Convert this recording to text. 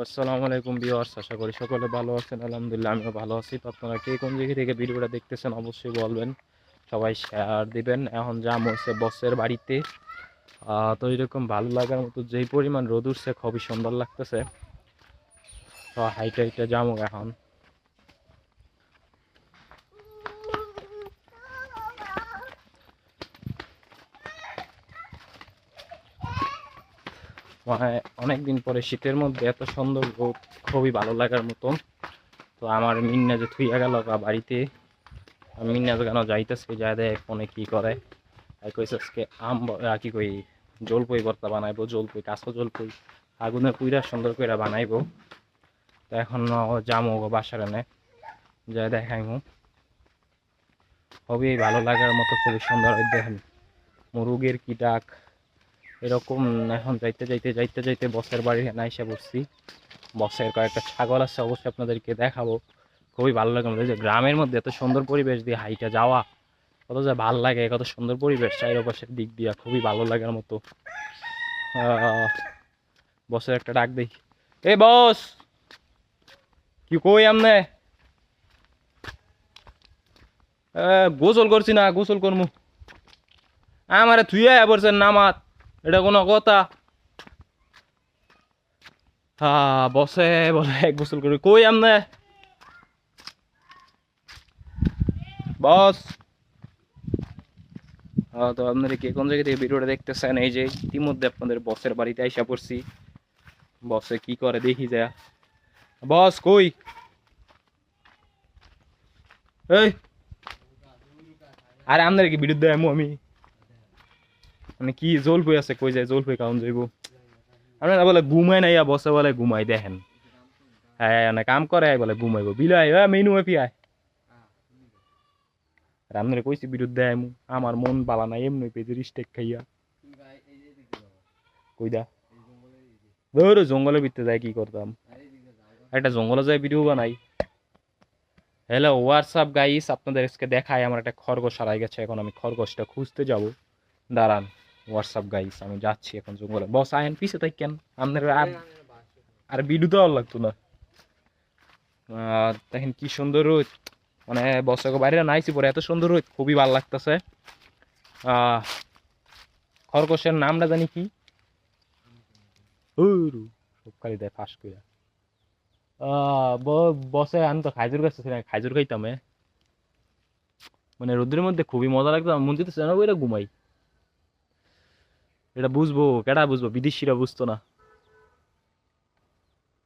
আসসালামু আলাইকুম ভিউয়ার্স, আশা করি সকলে ভালো আছেন, আলহামদুলিল্লাহ আমিও ভালো আছি। তো আপনারা কে কোন জায়গা থেকে ভিডিওটা দেখতেছেন অবশ্যই বলবেন, সবাই শেয়ার দিবেন। এখন জাম হচ্ছে বসের বাড়িতে। তো এরকম ভালো লাগার মতো যেই পরিমাণ রোদ উঠছে, খুবই সুন্দর লাগতেছে। তো হাইটা হাইটা যামো এখন। মানে অনেকদিন পরে শীতের মধ্যে এত সুন্দর রোদ, খুবই ভালো লাগার মতন। তো আমার মিন্না যে থুইয়া গেল বা বাড়িতে মিন্না কেন যাইতেছে? যা দেয় ফোনে কি করে। আর আজকে আম কি কই, জলপই ভর্তা বানাইবো, জলপই, কাঁচা জলপই। আগুনে পুইরা সুন্দর করে বানাইবো। তো এখন যামো গো বাসার এনে যা দেখাইমু। খুবই ভালো লাগার মতো, খুবই সুন্দর দেখেন। মুরুগের কি ডাক এরকম এখন যাইতে যাইতে যাইতে যাইতে বসের বাড়ি নাইসা বসছি বসের কয়েকটা ছাগল আছে, অবশ্যই আপনাদেরকে দেখাবো। খুবই ভালো লাগে আমাদের। যে গ্রামের মধ্যে এত সুন্দর পরিবেশ দিয়ে হাইটা যাওয়া, কত যে ভালো লাগে, কত সুন্দর পরিবেশ চারিপাশের দিক দিয়া। খুবই ভালো লাগার মতো। বসের একটা ডাক দেখি। এ বস কি কই আমনে? গোসল করছি না, গোসল করমু। আমারে থুইয়া পড়ছেন নামাত। এটা কোনো কথা? হ্যাঁ বসে, বলে, এক গোসল করে। কই আমনে? বস। হ্যাঁ তো আপনারা কে কোন জায়গা থেকে ভিডিওটা দেখতেছেন? এই যে ইতিমধ্যে আপনাদের বসের বাড়িতে আইসা পড়ছি। বসে কি করে দেখি যা। বস, কই? এই। আরে, আপনার কি বিরুদ্ধে আমু আমি? মানে কি জলপই আছে কই যায় জলপই কাউন যাইব আপনারা বলে ঘুমাই নাই বসে বলে ঘুমাই দেখেন হ্যাঁ না কাম করে বলে ঘুমাইব বিলাই হ্যাঁ মেনু এপি আয় আপনারা কইছি বিরুদ্ধে আমু আমার মন বালা নাই, এমনি পেজের স্টেক খাইয়া কইদা ধর জঙ্গলের ভিতরে যায়, কি করতাম একটা জঙ্গলে যায় ভিডিও বানাই। হ্যালো হোয়াটসঅ্যাপ গাইস আপনাদের আজকে দেখায় আমার একটা খরগোশ হারাই গেছে, এখন আমি খরগোশটা খুঁজতে যাব। দাঁড়ান। হোয়াটসঅ্যাপ গাইস আমি যাচ্ছি এখন জঙ্গলে। বস আয়েন পিছে তাই কেন? আপনার আর আর ভিডিও তো আর লাগতো না। দেখেন কি সুন্দর রোদ। মানে বছর বাইরে নাইছি পরে এত সুন্দর রোদ। খুবই ভালো লাগতেছে। খরগোশের নামটা জানি কি? সব খালি দেয় ফাঁস ব- বসে আমি তো খাইজুর গাছ ছিল খাইজুর খাইতাম। মানে রোদের মধ্যে খুবই মজা লাগতো। মন যেতেছে না ওইটা ঘুমাই। এটা বুঝব কেটা বুঝব? বিদেশিরা বুঝতো না।